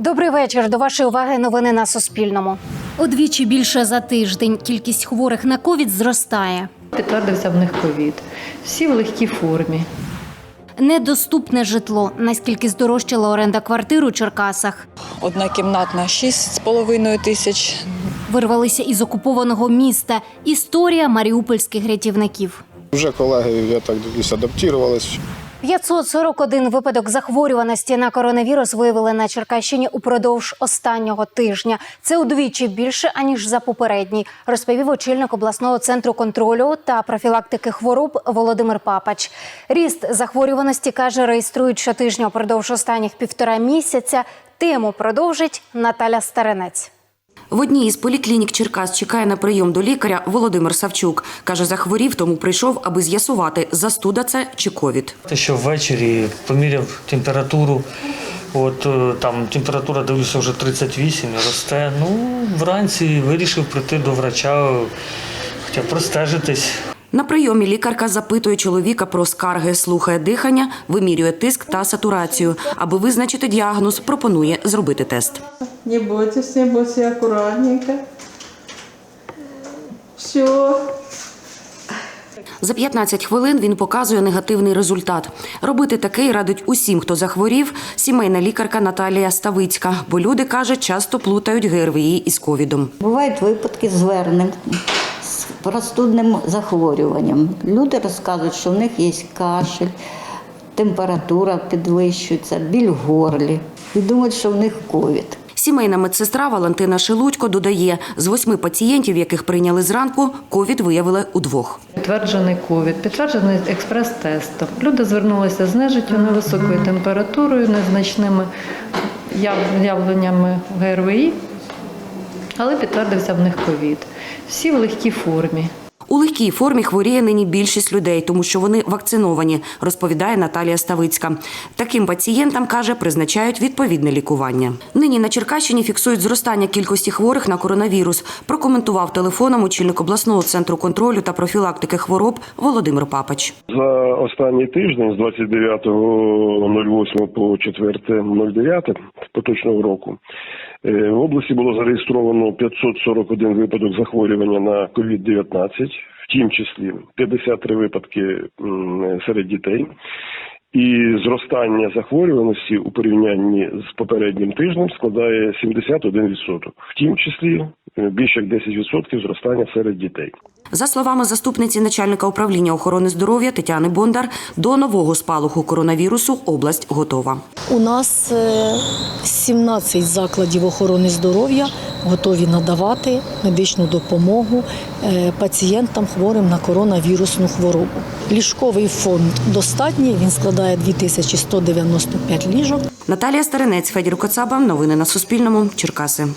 Добрий вечір. До вашої уваги новини на Суспільному. Удвічі більше за тиждень кількість хворих на ковід зростає. Підтвердився в них ковід. Всі в легкій формі. Недоступне житло. Наскільки здорожчала оренда квартир у Черкасах. Однокімнатна 6,5 тисяч, Вирвалися із окупованого міста. Історія маріупольських рятівників. Вже колеги, я так дивлюсь, адаптувалися. 541 випадок захворюваності на коронавірус виявили на Черкащині упродовж останнього тижня. Це удвічі більше аніж за попередній, розповів очільник обласного центру контролю та профілактики хвороб Володимир Папач. Ріст захворюваності каже, реєструють щотижня упродовж останніх півтора місяця. Тему продовжить Наталя Старенець. В одній із поліклінік Черкас чекає на прийом до лікаря Володимир Савчук. Каже, захворів, тому прийшов, аби з'ясувати, застуда це чи ковід. Те, що ввечері поміряв температуру. От е, там температура, дивлюся, вже 38 росте. Ну, вранці вирішив прийти до врача, хоча простежитись. На прийомі лікарка запитує чоловіка про скарги, слухає дихання, вимірює тиск та сатурацію. Аби визначити діагноз, пропонує зробити тест. Не бойтесь, не бойтесь, аккуратненько. Все. За 15 хвилин він показує негативний результат. Робити такий радить усім, хто захворів, сімейна лікарка Наталія Ставицька. Бо люди кажуть, часто плутають ГРВІ із ковідом. Бувають випадки звернень з простудним захворюванням. Люди розказують, що в них є кашель, температура підвищується, біль в горлі. І думають, що в них ковід. Сімейна медсестра Валентина Шелудько додає, з восьми пацієнтів, яких прийняли зранку, ковід виявили удвох. Підтверджений ковід, підтверджений експрес-тестом. Люди звернулися з нежиттю невисокою температурою, незначними яв- явленнями ГРВІ, але підтвердився в них ковід. Всі в легкій формі. У легкій формі хворіє нині більшість людей, тому що вони вакциновані, розповідає Наталія Ставицька. Таким пацієнтам каже, призначають відповідне лікування. Нині на Черкащині фіксують зростання кількості хворих на коронавірус. Прокоментував телефоном очільник обласного центру контролю та профілактики хвороб Володимир Папач. За останній тиждень з 29.08 по 4.09 поточного року в області було зареєстровано 541 випадок захворювання на COVID-19, в тім числі 53 випадки серед дітей. І зростання захворюваності у порівнянні з попереднім тижнем складає 71%. В тім числі е, більше як 10% зростання серед дітей. За словами заступниці начальника управління охорони здоров'я Тетяни Бондар, до нового спалаху коронавірусу область готова. У нас е, 17 закладів охорони здоров'я готові надавати медичну допомогу е, пацієнтам хворим на коронавірусну хворобу. Ліжковий фонд достатній, він складає 2195 ліжок. Наталія Старинець, Федір Коцаба. Новини на Суспільному. Черкаси.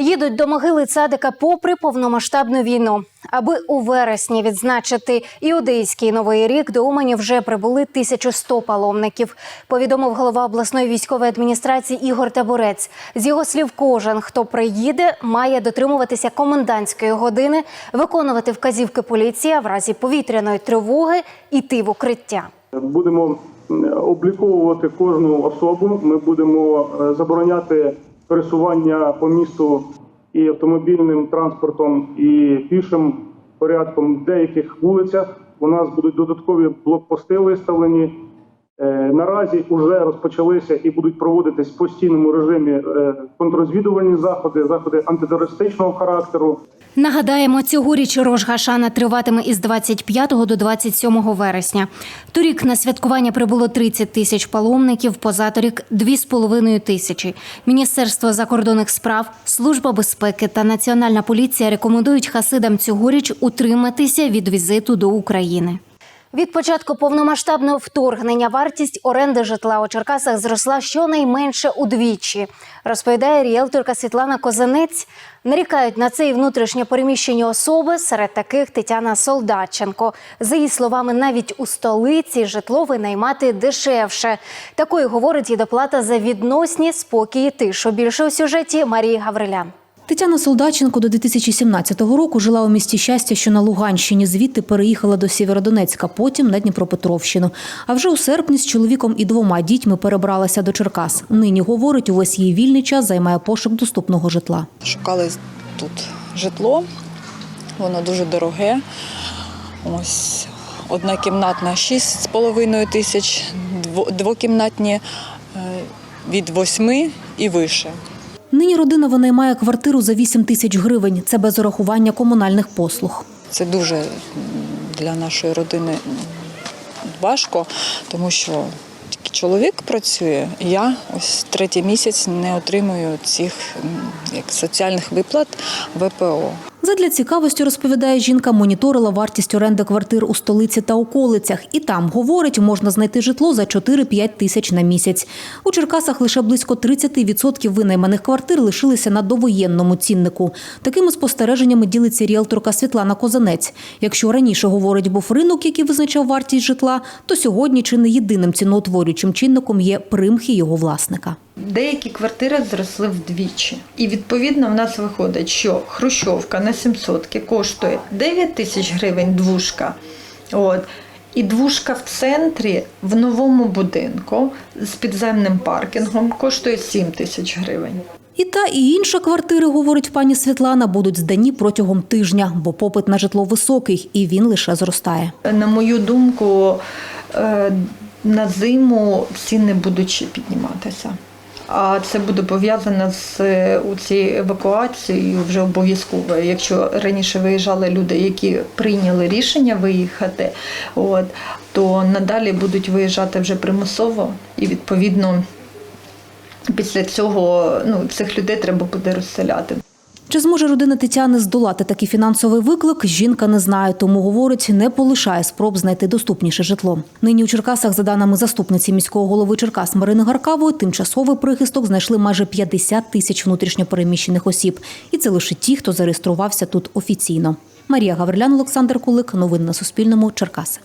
Їдуть до могили цадика попри повномасштабну війну. Аби у вересні відзначити іудейський новий рік, до Умані вже прибули 1100 паломників. Повідомив голова обласної військової адміністрації Ігор Табурець. З його слів, кожен, хто приїде, має дотримуватися комендантської години, виконувати вказівки поліції, а в разі повітряної тривоги йти в укриття. Будемо обліковувати кожну особу. Ми будемо е, забороняти пересування по місту і автомобільним транспортом, і пішим порядком в деяких вулицях. У нас будуть додаткові блокпости виставлені. Е, Наразі вже розпочалися і будуть проводитись в постійному режимі е, контррозвідувальні заходи, заходи антитерористичного характеру. Нагадаємо, цьогоріч Рож Гашана триватиме із 25 до 27 вересня. Торік на святкування прибуло 30 тисяч паломників, позаторік – 2,5 тисячі. Міністерство закордонних справ, Служба безпеки та Національна поліція рекомендують хасидам цьогоріч утриматися від візиту до України. Від початку повномасштабного вторгнення вартість оренди житла у Черкасах зросла щонайменше удвічі, розповідає ріелторка Світлана Козанець. Нарікають на це і внутрішньо переміщені особи, серед таких Тетяна Солдатченко. За її словами, навіть у столиці житло винаймати дешевше. Такою говорить і доплата за відносні спокій і тишу. Більше у сюжеті Марії Гаврилян. Тетяна Солдаченко до 2017 року жила у місті щастя, що на Луганщині. Звідти переїхала до Сєвєродонецька, потім на Дніпропетровщину. А вже у серпні з чоловіком і двома дітьми перебралася до Черкас. Нині говорить, увесь її вільний час займає пошук доступного житла. Шукали тут житло, воно дуже дороге. Ось однокімнатна 6,5 тисяч, дво- двокімнатні е, від 8 і вище. Нині родина винаймає квартиру за 8 тисяч гривень. Це без урахування комунальних послуг. Це дуже для нашої родини важко, тому що чоловік працює, я ось третій місяць не отримую цих як соціальних виплат ВПО. Задля цікавості, розповідає жінка, моніторила вартість оренди квартир у столиці та околицях. І там, говорить, можна знайти житло за 4-5 тисяч на місяць. У Черкасах лише близько 30% винайманих квартир лишилися на довоєнному ціннику. Такими спостереженнями ділиться ріелторка Світлана Козанець. Якщо раніше, говорить, був ринок, який визначав вартість житла, то сьогодні чи не єдиним ціноутворюючим чинником є примхи його власника. Деякі квартири зросли вдвічі. І відповідно в нас виходить, що хрущовка на 700 коштує 9 тисяч гривень двушка. От. І двушка в центрі в новому будинку з підземним паркінгом коштує 7 тисяч гривень. І та, і інша квартири, говорить пані Світлана, будуть здані протягом тижня, бо попит на житло високий і він лише зростає. На мою думку, е, на зиму ціни будуть ще підніматися. А це буде пов'язано з цією евакуацією вже обов'язковою. Якщо раніше виїжджали люди, які прийняли рішення виїхати, от, то надалі будуть виїжджати вже примусово і відповідно після цього ну, цих людей треба буде розселяти. Чи зможе родина Тетяни здолати такий фінансовий виклик, жінка не знає, тому говорить, не полишає спроб знайти доступніше житло. Нині у Черкасах, за даними заступниці міського голови Черкас Марини Гаркавої, тимчасовий прихисток знайшли майже 50 тисяч внутрішньопереміщених осіб. І це лише ті, хто зареєструвався тут офіційно. Марія Гаврилян, Олександр Кулик. Новини на Суспільному. Черкаси.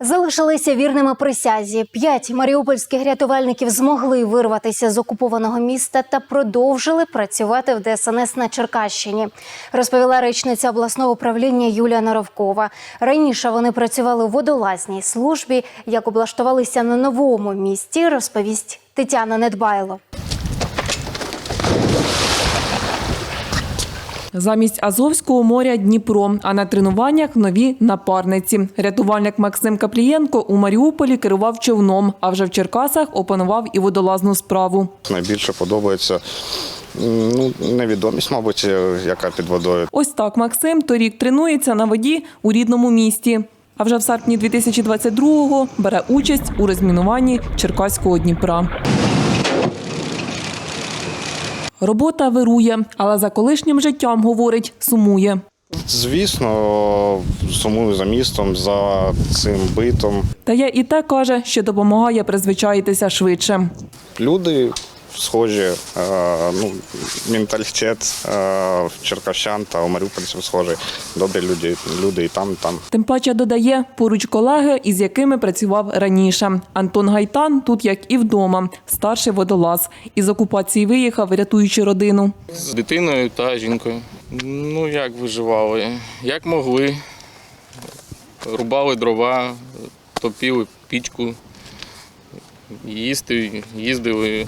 Залишилися вірними присязі. П'ять маріупольських рятувальників змогли вирватися з окупованого міста та продовжили працювати в ДСНС на Черкащині. Розповіла речниця обласного управління Юлія Наровкова. Раніше вони працювали у водолазній службі. Як облаштувалися на новому місті, розповість Тетяна Недбайло. Замість Азовського моря Дніпро, а на тренуваннях нові напарниці. Рятувальник Максим Каплієнко у Маріуполі керував човном, а вже в Черкасах опанував і водолазну справу. Найбільше подобається ну, невідомість, мабуть, е, яка під водою. Ось так Максим торік тренується на воді у рідному місті. А вже в серпні 2022-го бере участь у розмінуванні Черкаського Дніпра. Робота вирує, але за колишнім життям, говорить, сумує. Звісно, сумую за містом, за цим битом. Та є і те каже, що допомагає призвичаїтися швидше. Люди схожі, е, ну, менталітет е, черкащан та у маріупольців схожий. Добрі люди, люди і там, і там. Тим паче додає поруч колеги, із якими працював раніше. Антон Гайтан тут, як і вдома, старший водолаз. Із окупації виїхав, рятуючи родину. З дитиною та жінкою. Ну, як виживали? Як могли. Рубали дрова, топили пічку, їсти, їздили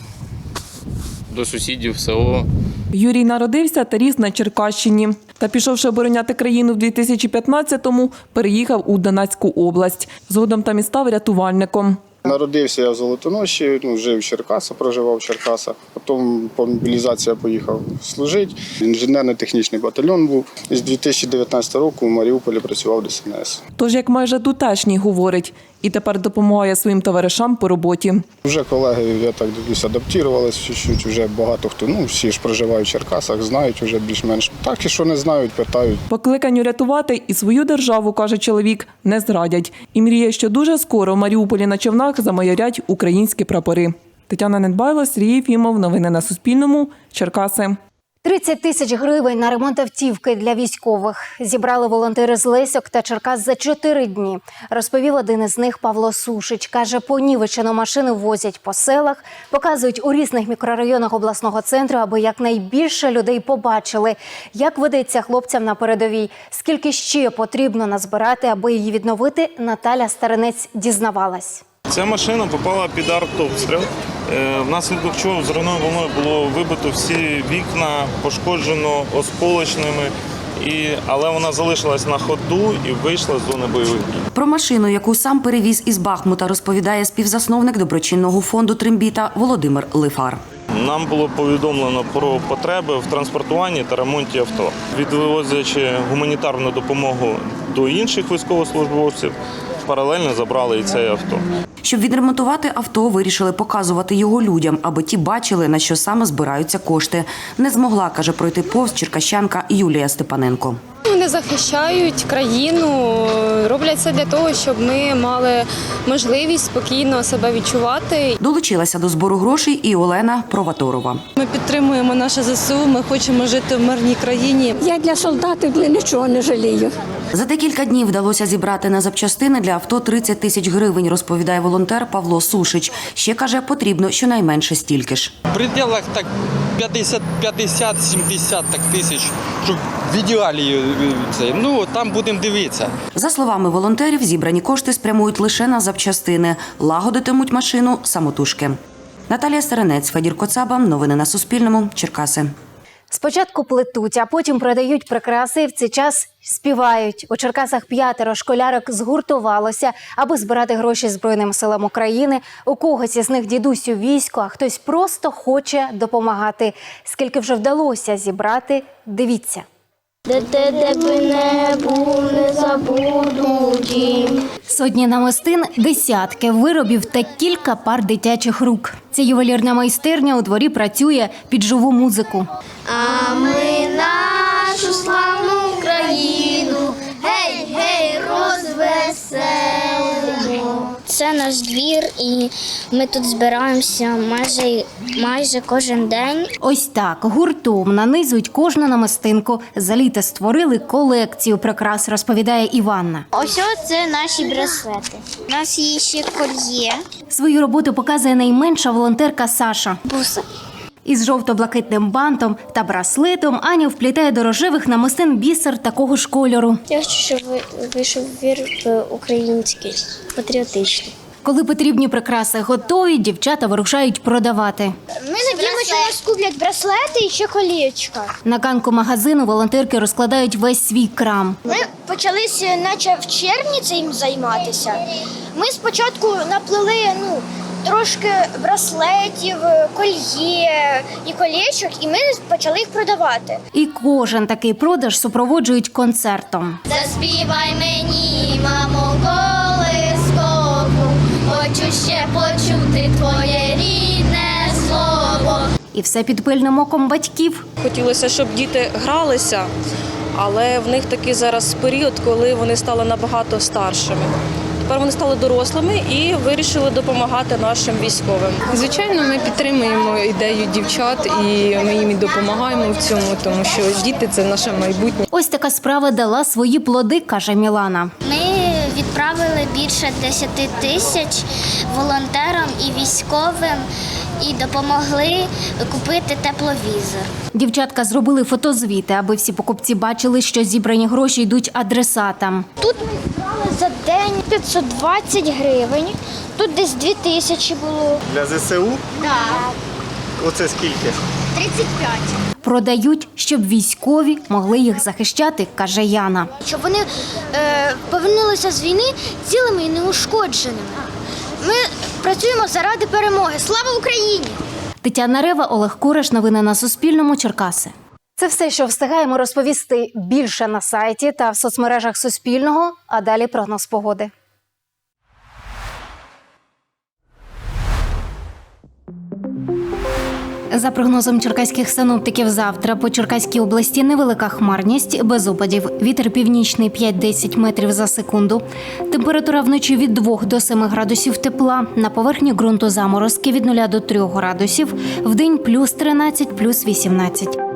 до сусідів в село. Юрій народився та ріс на Черкащині. Та пішовши обороняти країну в 2015-му, переїхав у Донецьку область. Згодом там і став рятувальником. Народився я в Золотоноші, ну, жив в Черкасах, проживав в Черкасах. Потім по мобілізації поїхав служити. Інженерно-технічний батальйон був. І з 2019 року в Маріуполі працював ДСНС. Тож, як майже тутешній, говорить, і тепер допомагає своїм товаришам по роботі. Вже колеги, я так дивлюсь, адаптувалися чуть-чуть. Вже багато хто, ну всі ж проживають в Черкасах, знають вже більш-менш. Так і що не знають, питають. Покликанню рятувати і свою державу, каже чоловік, не зрадять. І мріє, що дуже скоро в Маріуполі на човнах замайорять українські прапори. Тетяна Недбайло, Сергій Фімов. Новини на Суспільному. Черкаси. 30 тисяч гривень на ремонт автівки для військових зібрали волонтери з Лесьок та Черкас за чотири дні. Розповів один із них Павло Сушич. Каже, понівечену машину возять по селах, показують у різних мікрорайонах обласного центру, аби якнайбільше людей побачили, як ведеться хлопцям на передовій. Скільки ще потрібно назбирати, аби її відновити, Наталя Старинець дізнавалась. Ця машина попала під артобстріл, е, внаслідок чого взривною волною було вибито всі вікна, пошкоджено осколочними, і, але вона залишилась на ходу і вийшла з зони бойових дій. Про машину, яку сам перевіз із Бахмута, розповідає співзасновник доброчинного фонду Трембіта Володимир Лифар. Нам було повідомлено про потреби в транспортуванні та ремонті авто, відвозячи гуманітарну допомогу до інших військовослужбовців. Паралельно забрали і це авто. Щоб відремонтувати авто, вирішили показувати його людям, аби ті бачили, на що саме збираються кошти. Не змогла, каже, пройти повз черкащанка Юлія Степаненко. Вони захищають країну, роблять це для того, щоб ми мали можливість спокійно себе відчувати. Долучилася до збору грошей і Олена Проваторова. Ми підтримуємо наше ЗСУ. Ми хочемо жити в мирній країні. Я для солдатів для нічого не жалію. За декілька днів вдалося зібрати на запчастини для авто 30 тисяч гривень, розповідає волонтер Павло Сушич. Ще каже, потрібно щонайменше стільки ж. В пределах так 50, 50 70 так тисяч, щоб в ідеалі е, це. Ну там будемо дивитися. За словами волонтерів, зібрані кошти спрямують лише на запчастини, лагодитимуть машину самотужки. Наталія Старенець, Федір Коцаба. Новини на Суспільному. Черкаси. Спочатку плетуть, а потім продають прикраси. і В цей час співають. У Черкасах п'ятеро школярок згуртувалося, аби збирати гроші Збройним силам України. У когось із них дідусь у війську, а хтось просто хоче допомагати. Скільки вже вдалося зібрати, дивіться. Де те, де би не був, не забуду дім. Сотні намистин, десятки виробів та кілька пар дитячих рук. Ця ювелірна майстерня у дворі працює під живу музику. А ми нашу славну Україну, гей, гей, розвеселимо. Це наш двір, і ми тут збираємося майже, майже кожен день. Ось так гуртом нанизують кожну намистинку. За літо створили колекцію прикрас, розповідає Іванна. Ось це наші браслети. У нас є ще кольє. Свою роботу показує найменша волонтерка Саша. Буса. Із жовто-блакитним бантом та браслетом Аня вплітає до рожевих намистин бісер такого ж кольору. Я хочу, щоб ви- вийшов вір український, патріотичний. Коли потрібні прикраси готові, дівчата вирушають продавати. Ми надіємося, що нас куплять браслети і ще колечка. На ганку магазину волонтерки розкладають весь свій крам. Ми почалися, наче в червні цим займатися. Ми спочатку наплели ну, трошки браслетів, кольє і колечок, і ми почали їх продавати. І кожен такий продаж супроводжують концертом. Заспівай мені, мамо, колискову, хочу ще почути твоє рідне слово. І все під пильним оком батьків. Хотілося, щоб діти гралися, але в них такий зараз період, коли вони стали набагато старшими. Тепер вони стали дорослими і вирішили допомагати нашим військовим. Звичайно, ми підтримуємо ідею дівчат і ми їм допомагаємо в цьому, тому що діти це наше майбутнє. Ось така справа дала свої плоди, каже Мілана. Ми відправили більше 10 тисяч волонтерам і військовим і допомогли купити тепловізор. Дівчатка зробили фотозвіти, аби всі покупці бачили, що зібрані гроші йдуть адресатам. Тут ми зібрали за день 520 гривень, тут десь 2 тисячі було. Для ЗСУ? Так, Оце скільки? 35. Продають, щоб військові могли їх захищати, каже Яна. Щоб вони е, повернулися з війни цілими і неушкодженими. Ми працюємо заради перемоги. Слава Україні! Тетяна Рева, Олег Куриш. Новини на Суспільному. Черкаси. Це все, що встигаємо розповісти більше на сайті та в соцмережах Суспільного. А далі прогноз погоди. За прогнозом черкаських синоптиків, завтра по Черкаській області невелика хмарність, без опадів. Вітер північний 5-10 метрів за секунду. Температура вночі від 2 до 7 градусів тепла. На поверхні ґрунту заморозки від 0 до 3 градусів. Вдень плюс 13, плюс 18.